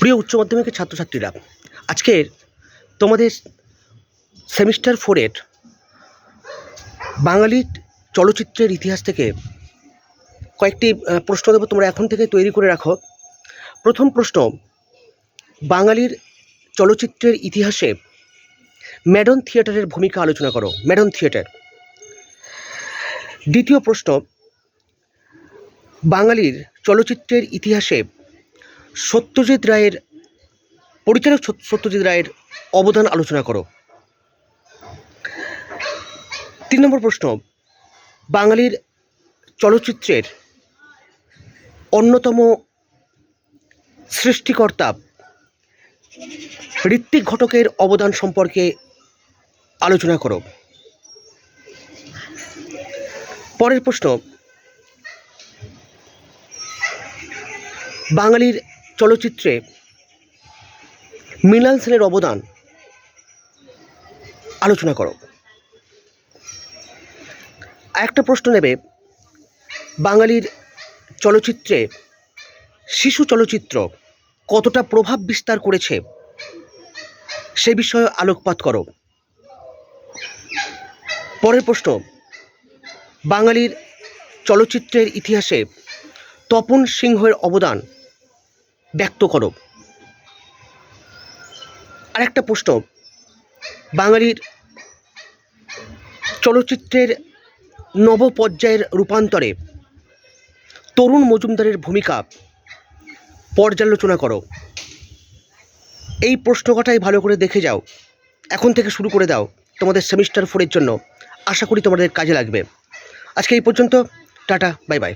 প্রিয় উচ্চ মাধ্যমিকের ছাত্রছাত্রীরা, আজকের তোমাদের সেমিস্টার ফোরের বাঙালি চলচ্চিত্রের ইতিহাস থেকে কয়েকটি প্রশ্ন দেবো তোমরা এখন থেকে তৈরি করে রাখো। প্রথম প্রশ্ন, বাঙালির চলচ্চিত্রের ইতিহাসে ম্যাডন থিয়েটারের ভূমিকা আলোচনা করো। ম্যাডন থিয়েটার। দ্বিতীয় প্রশ্ন, বাঙালির চলচ্চিত্রের ইতিহাসে সত্যজিৎ রায়ের, পরিচালক সত্যজিৎ রায়ের অবদান আলোচনা করো। তিন নম্বর প্রশ্ন, বাঙালির চলচ্চিত্রের অন্যতম সৃষ্টিকর্তা ঋত্বিক ঘটকের অবদান সম্পর্কে আলোচনা করো। পরের প্রশ্ন, বাঙালির চলচ্চিত্রে মৃণাল সেনের অবদান আলোচনা করো। একটা প্রশ্ন নেবে, বাঙালির চলচ্চিত্রে শিশু চলচ্চিত্র কতটা প্রভাব বিস্তার করেছে সে বিষয়ে আলোকপাত করো। পরের প্রশ্ন, বাঙালির চলচ্চিত্রের ইতিহাসে তপন সিংহের অবদান ব্যক্ত করো। আরেকটা প্রশ্ন। বাঙালির চলচ্চিত্রের নবপর্যায়ের রূপান্তরে তরুণ মজুমদারের ভূমিকা পর্যালোচনা করো। এই প্রশ্ন কটাই ভালো করে দেখে যাও। এখন থেকে শুরু করে দাও তোমাদের সেমিস্টার ফোরের জন্য। আশা করি তোমাদের কাজে লাগবে। আজকে এই পর্যন্ত। টাটা, বাই বাই।